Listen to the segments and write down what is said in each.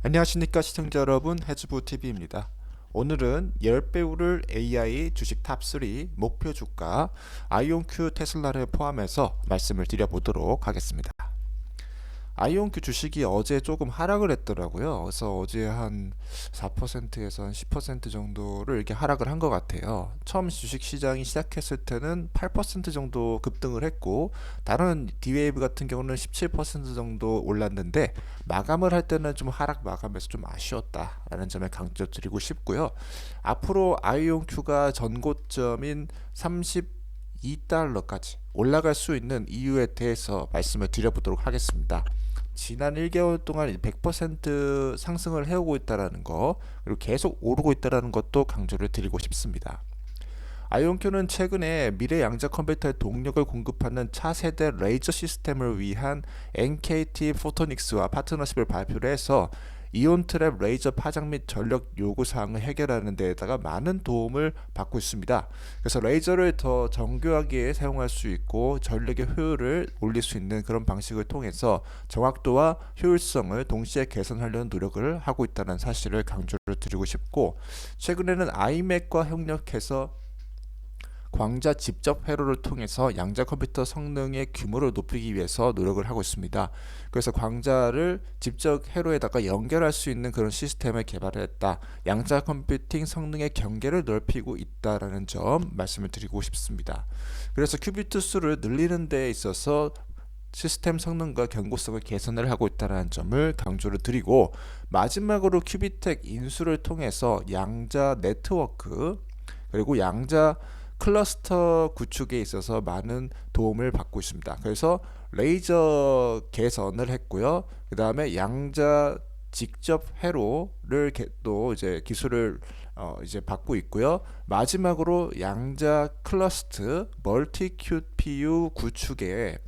안녕하십니까 시청자 여러분 해주부TV입니다. 오늘은 10배우를 AI 주식 탑3 목표 주가 아이온큐 테슬라를 포함해서 말씀을 드려보도록 하겠습니다. 아이온큐 주식이 어제 조금 하락을 했더라고요. 그래서 어제 한 4%에서 한 10% 정도를 이렇게 하락을 한 것 같아요. 처음 주식 시장이 시작했을 때는 8% 정도 급등을 했고, 다른 디웨이브 같은 경우는 17% 정도 올랐는데, 마감을 할 때는 좀 하락 마감에서 좀 아쉬웠다라는 점에 강조드리고 싶고요. 앞으로 아이온큐가 전고점인 32달러까지 올라갈 수 있는 이유에 대해서 말씀을 드려보도록 하겠습니다. 지난 1개월 동안 100% 상승을 해오고 있다는 거, 그리고 계속 오르고 있다는 것도 강조를 드리고 싶습니다. 아이온큐는 최근에 미래 양자 컴퓨터의 동력을 공급하는 차세대 레이저 시스템을 위한 NKT 포토닉스와 파트너십을 발표를 해서 이온 트랩 레이저 파장 및 전력 요구 사항을 해결하는 데에다가 많은 도움을 받고 있습니다. 그래서 레이저를 더 정교하게 사용할 수 있고 전력의 효율을 올릴 수 있는 그런 방식을 통해서 정확도와 효율성을 동시에 개선하려는 노력을 하고 있다는 사실을 강조를 드리고 싶고 최근에는 아이맥과 협력해서 광자 직접 회로를 통해서 양자 컴퓨터 성능의 규모를 높이기 위해서 노력을 하고 있습니다. 그래서 광자를 직접 회로에다가 연결할 수 있는 그런 시스템을 개발했다. 양자 컴퓨팅 성능의 경계를 넓히고 있다라는 점 말씀을 드리고 싶습니다. 그래서 큐비트 수를 늘리는 데 있어서 시스템 성능과 견고성을 개선을 하고 있다는 점을 강조를 드리고 마지막으로 큐비텍 인수를 통해서 양자 네트워크 그리고 양자 클러스터 구축에 있어서 많은 도움을 받고 있습니다. 그래서 레이저 개선을 했고요. 그 다음에 양자 직접 회로를 또 이제 기술을 어 이제 받고 있고요. 마지막으로 양자 클러스트 멀티 QPU 구축에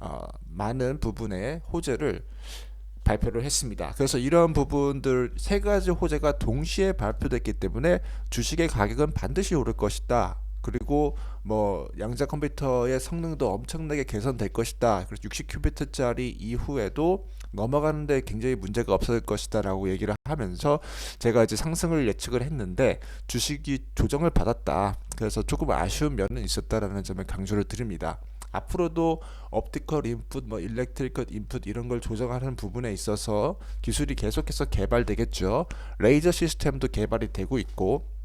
어 많은 부분의 호재를 발표를 했습니다. 그래서 이런 부분들 세 가지 호재가 동시에 발표됐기 때문에 주식의 가격은 반드시 오를 것이다. 그리고 뭐 양자 컴퓨터의 성능도 엄청나게 개선될 것이다. 그래서 60큐비트짜리 이후에도 넘어가는데 굉장히 문제가 없을 것이다라고 얘기를 하면서 제가 이제 상승을 예측을 했는데 주식이 조정을 받았다. 그래서 조금 아쉬운 면은 있었다라는 점을 강조를 드립니다. 앞으로도 옵티컬 인풋, 뭐 일렉트리컬 인풋 이런 걸 조정하는 부분에 있어서 기술이 계속해서 개발되겠죠. 레이저 시스템도 개발이 되고 있고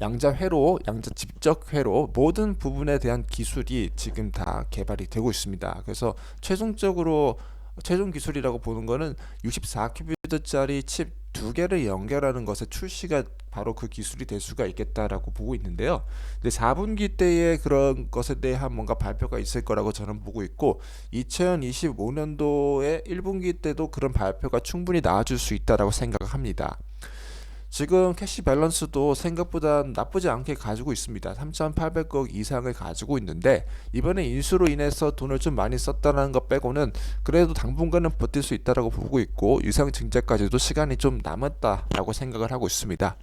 양자 회로, 양자 집적 회로 모든 부분에 대한 기술이 지금 다 개발이 되고 있습니다. 그래서 최종적으로 최종 기술이라고 보는 거는 64큐비트짜리 칩 두 개를 연결하는 것에 출시가 바로 그 기술이 될 수가 있겠다라고 보고 있는데요. 근데 4분기 때에 그런 것에 대한 뭔가 발표가 있을 거라고 저는 보고 있고 2025년도에 1분기 때도 그런 발표가 충분히 나와줄 수 있다라고 생각합니다. 지금 캐시 밸런스도 생각보다 나쁘지 않게 가지고 있습니다. 3,800억 이상을 가지고 있는데 이번에 인수로 인해서 돈을 좀 많이 썼다는 것 빼고는 그래도 당분간은 버틸 수 있다라고 보고 있고 유상 증자까지도 시간이 좀 남았다라고 생각을 하고 있습니다.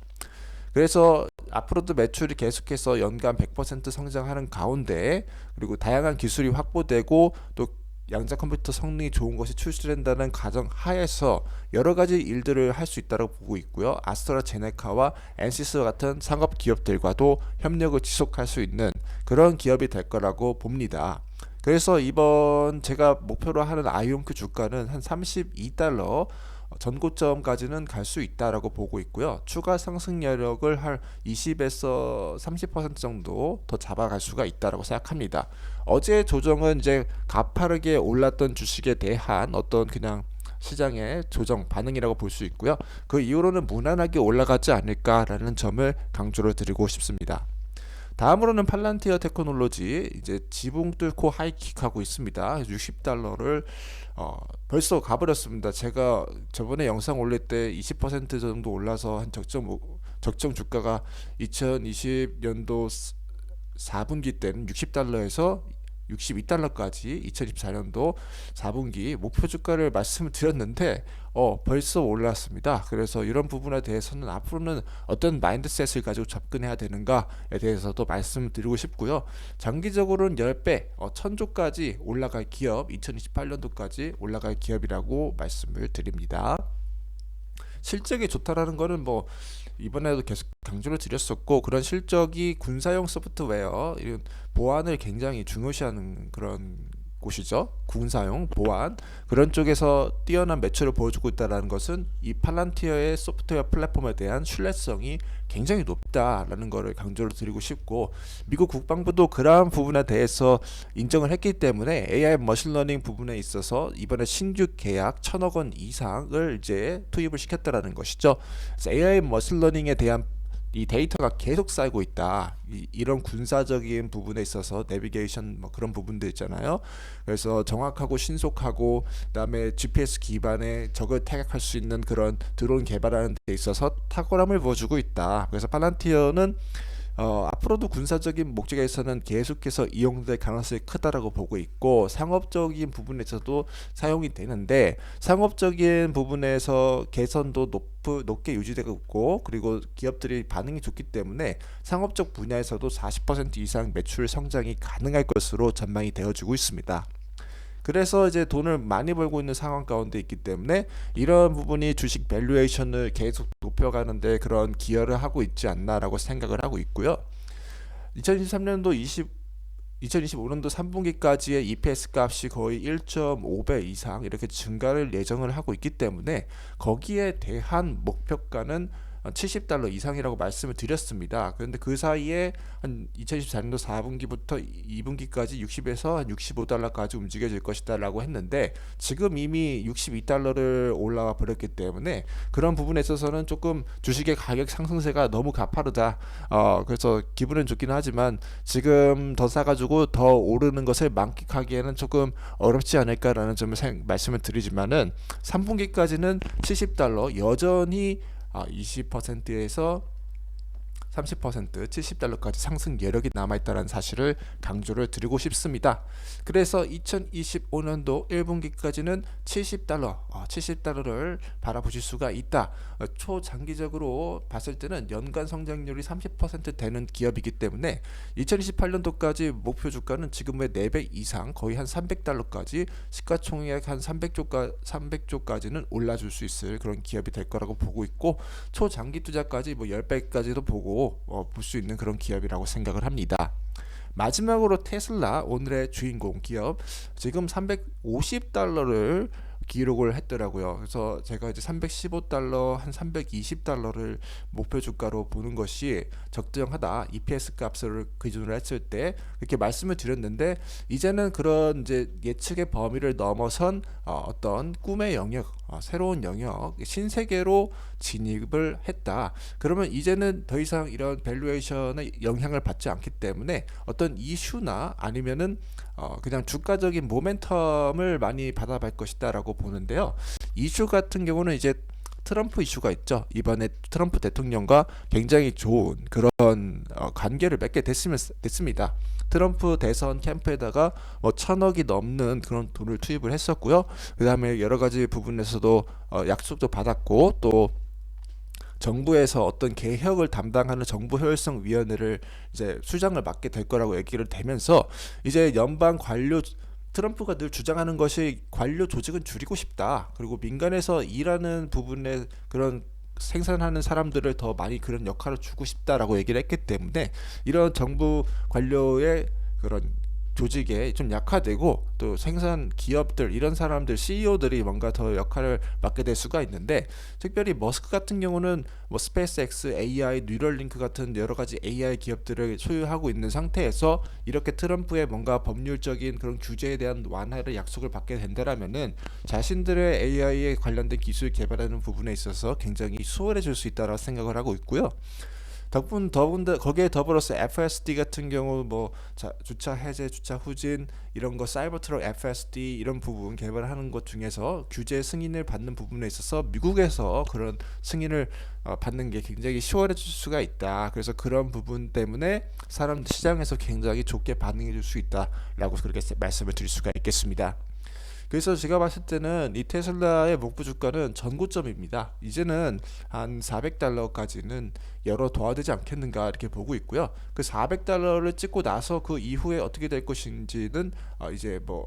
그래서 앞으로도 매출이 계속해서 연간 100% 성장하는 가운데 그리고 다양한 기술이 확보되고 또 양자 컴퓨터 성능이 좋은 것이 출시된다는 가정 하에서 여러 가지 일들을 할 수 있다고 보고 있고요. 아스트라제네카와 엔시스 같은 상업 기업들과도 협력을 지속할 수 있는 그런 기업이 될 거라고 봅니다. 그래서 이번 제가 목표로 하는 아이온크 주가는 한 32달러 전고점까지는 갈 수 있다라고 보고 있고요. 추가 상승 여력을 할 20에서 30% 정도 더 잡아갈 수가 있다라고 생각합니다. 어제 조정은 이제 가파르게 올랐던 주식에 대한 어떤 그냥 시장의 조정 반응이라고 볼 수 있고요. 그 이후로는 무난하게 올라가지 않을까라는 점을 강조를 드리고 싶습니다. 다음으로는 팔란티어 테크놀로지 이제 지붕 뚫고 하이킥 하고 있습니다. 60달러를 어, 벌써 가버렸습니다. 제가 저번에 영상 올릴 때 20% 정도 올라서 한 적정 적정 주가가 2020년도 4분기 때는 60달러에서 62달러까지 2024년도 4분기 목표 주가를 말씀을 드렸는데 어 벌써 올랐습니다. 그래서 이런 부분에 대해서는 앞으로는 어떤 마인드셋을 가지고 접근해야 되는가에 대해서도 말씀드리고 싶고요. 장기적으로는 10배, 어, 1000조까지 올라갈 기업, 2028년도까지 올라갈 기업이라고 말씀을 드립니다. 실적이 좋다라는 거는 뭐 이번에도 계속 강조를 드렸었고 그런 실적이 군사용 소프트웨어 이런 보안을 굉장히 중요시하는 그런 곳이죠. 군사용 보안 그런 쪽에서 뛰어난 매출을 보여주고 있다는 것은 이 팔란티어의 소프트웨어 플랫폼에 대한 신뢰성이 굉장히 높다라는 것을 강조를 드리고 싶고 미국 국방부도 그러한 부분에 대해서 인정을 했기 때문에 AI 머신러닝 부분에 있어서 이번에 신규 계약 천억 원 이상을 이제 투입을 시켰다라는 것이죠. AI 머신러닝에 대한 이 데이터가 계속 쌓이고 있다. 이, 런 군사적인 부분에 있어서 내비게이션 뭐 그런 부분들 있잖아요. 그래서 정확하고 신속하고 그다음에 GPS 기반의 적을 타격할 수 있는 그런 드론 개발하는 데 있어서 탁월함을 보여주고 있다. 그래서 팔란티어는 어, 앞으로도 군사적인 목적에서는 계속해서 이용될 가능성이 크다라고 보고 있고 상업적인 부분에서도 사용이 되는데 상업적인 부분에서 개선도 높, 높게 유지되고 있고 그리고 기업들이 반응이 좋기 때문에 상업적 분야에서도 40% 이상 매출 성장이 가능할 것으로 전망이 되어지고 있습니다. 그래서 이제 돈을 많이 벌고 있는 상황 가운데 있기 때문에 이런 부분이 주식 밸류에이션을 계속 높여가는데 그런 기여를 하고 있지 않나라고 생각을 하고 있고요. 2023년도 20 2025년도 3분기까지의 EPS 값이 거의 1.5배 이상 이렇게 증가를 예정을 하고 있기 때문에 거기에 대한 목표가는 70달러 이상이라고 말씀을 드렸습니다. 그런데 그 사이에 한 2024년도 4분기부터 2분기까지 60에서 한 65달러까지 움직여질 것이다라고 했는데 지금 이미 62달러를 올라와 버렸기 때문에 그런 부분에 있어서는 조금 주식의 가격 상승세가 너무 가파르다. 어, 그래서 기분은 좋긴 하지만 지금 더 사가지고 더 오르는 것을 만끽하기에는 조금 어렵지 않을까라는 점을 말씀을 드리지만은 3분기까지는 70달러 여전히 아, 20%에서 30% 70달러까지 상승 여력이 남아있다는 사실을 강조를 드리고 싶습니다. 그래서 2025년도 1분기까지는 70달러, 70달러를 바라보실 수가 있다. 어, 초장기적으로 봤을 때는 연간 성장률이 30% 되는 기업이기 때문에 2028년도까지 목표 주가는 지금의 4배 이상 거의 한 300달러까지 시가총액 한 300조까 300조까지는 올라줄 수 있을 그런 기업이 될 거라고 보고 있고 초장기 투자까지 뭐 10배까지도 보고 어, 볼수 있는 그런 기업이라고 생각을 합니다. 마지막으로 테슬라 오늘의 주인공 기업 지금 350달러를 기록을 했더라고요. 그래서 제가 이제 315달러 한 320달러를 목표 주가로 보는 것이 적정하다. EPS 값을 기준으로 했을 때 그렇게 말씀을 드렸는데 이제는 그런 이제 예측의 범위를 넘어선 어, 떤 꿈의 영역, 어, 새로운 영역, 신세계로 진입을 했다. 그러면 이제는 더 이상 이런 밸류에이션의 영향을 받지 않기 때문에 어떤 이슈나 아니면은 어, 그냥 주가적인 모멘텀을 많이 받아갈 것이다라고 보는데요. 이슈 같은 경우는 이제 트럼프 이슈가 있죠. 이번에 트럼프 대통령과 굉장히 좋은 그런 어, 관계를 맺게 됐습니다. 트럼프 대선 캠프에다가 뭐 천억이 넘는 그런 돈을 투입을 했었고요. 그 다음에 여러 가지 부분에서도 어, 약속도 받았고 또 정부에서 어떤 개혁을 담당하는 정부 효율성 위원회를 이제 수장을 맡게 될 거라고 얘기를 되면서 이제 연방 관료 트럼프가 늘 주장하는 것이 관료 조직은 줄이고 싶다. 그리고 민간에서 일하는 부분에 그런 생산하는 사람들을 더 많이 그런 역할을 주고 싶다라고 얘기를 했기 때문에 이런 정부 관료의 그런 조직에 좀 약화되고 또 생산 기업들 이런 사람들 CEO들이 뭔가 더 역할을 맡게 될 수가 있는데 특별히 머스크 같은 경우는 뭐 스페이스X, AI, 뉴럴링크 같은 여러 가지 AI 기업들을 소유하고 있는 상태에서 이렇게 트럼프의 뭔가 법률적인 그런 규제에 대한 완화를 약속을 받게 된다라면은 자신들의 AI에 관련된 기술 개발하는 부분에 있어서 굉장히 수월해질 수 있다라고 생각을 하고 있고요. 덕분 더군다 거기에 더불어서 FSD 같은 경우 뭐 자, 주차 해제, 주차 후진 이런 거 사이버 트럭 FSD 이런 부분 개발하는 것 중에서 규제 승인을 받는 부분에 있어서 미국에서 그런 승인을 어, 받는 게 굉장히 시원해질 수가 있다. 그래서 그런 부분 때문에 사람 시장에서 굉장히 좋게 반응해 줄 수 있다라고 그렇게 말씀을 드릴 수가 있겠습니다. 그래서 제가 봤을 때는 이 테슬라의 목표 주가는 전고점입니다. 이제는 한 400달러까지는 열어 둬야 되지 않겠는가 이렇게 보고 있고요. 그 400달러를 찍고 나서 그 이후에 어떻게 될 것인지는 어 이제 뭐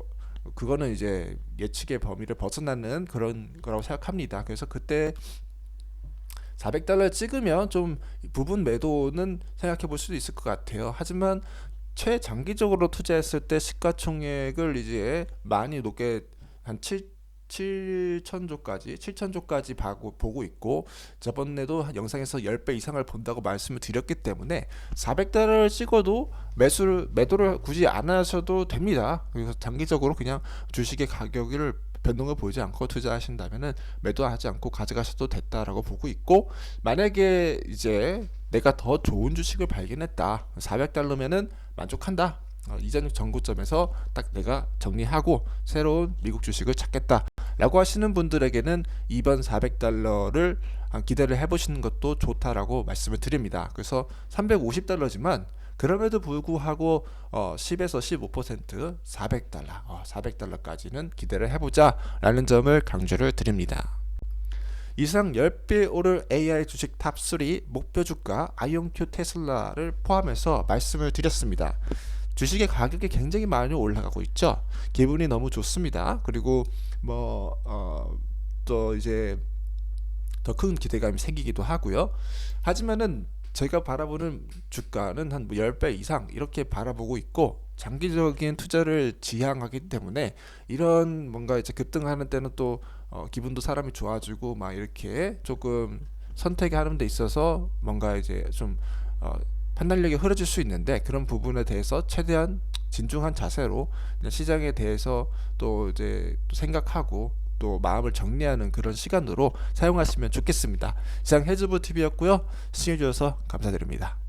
그거는 이제 예측의 범위를 벗어나는 그런 거라고 생각합니다. 그래서 그때 400달러 찍으면 좀 부분 매도는 생각해 볼 수도 있을 것 같아요. 하지만 최장기적으로 투자했을 때 시가총액을 이제 많이 높게 한 7, 7천조까지 7천조까지 보고 있고 저번에도 한 영상에서 10배 이상을 본다고 말씀을 드렸기 때문에 400달러를 찍어도 매수를 매도를 굳이 안 하셔도 됩니다. 그래서 장기적으로 그냥 주식의 가격을 변동을 보이지 않고 투자하신다면은 매도하지 않고 가져가셔도 됐다라고 보고 있고 만약에 이제 내가 더 좋은 주식을 발견했다 400달러면은 만족한다 어, 이전 전고점에서 딱 내가 정리하고 새로운 미국 주식을 찾겠다 라고 하시는 분들에게는 이번 400달러를 기대를 해보시는 것도 좋다라고 말씀을 드립니다. 그래서 350달러지만 그럼에도 불구하고 어, 10에서 15% 400달러, 어, 400달러까지는 기대를 해보자 라는 점을 강조를 드립니다. 이상 10배 오를 AI 주식 탑3 목표 주가 아이온큐 테슬라를 포함해서 말씀을 드렸습니다. 주식의 가격이 굉장히 많이 올라가고 있죠. 기분이 너무 좋습니다. 그리고 뭐또 이제 더 큰 기대감이 생기기도 하고요. 하지만은 제가 바라보는 주가는 한 10배 이상 이렇게 바라보고 있고 장기적인 투자를 지향하기 때문에 이런 뭔가 이제 급등하는 때는 또 어, 기분도 사람이 좋아지고 막 이렇게 조금 선택하는 데 있어서 뭔가 이제 좀 어, 판단력이 흐려질 수 있는데 그런 부분에 대해서 최대한 진중한 자세로 시장에 대해서 또 이제 또 생각하고 또 마음을 정리하는 그런 시간으로 사용하시면 좋겠습니다. 이상 해즈부 TV였고요. 시청해주셔서 감사드립니다.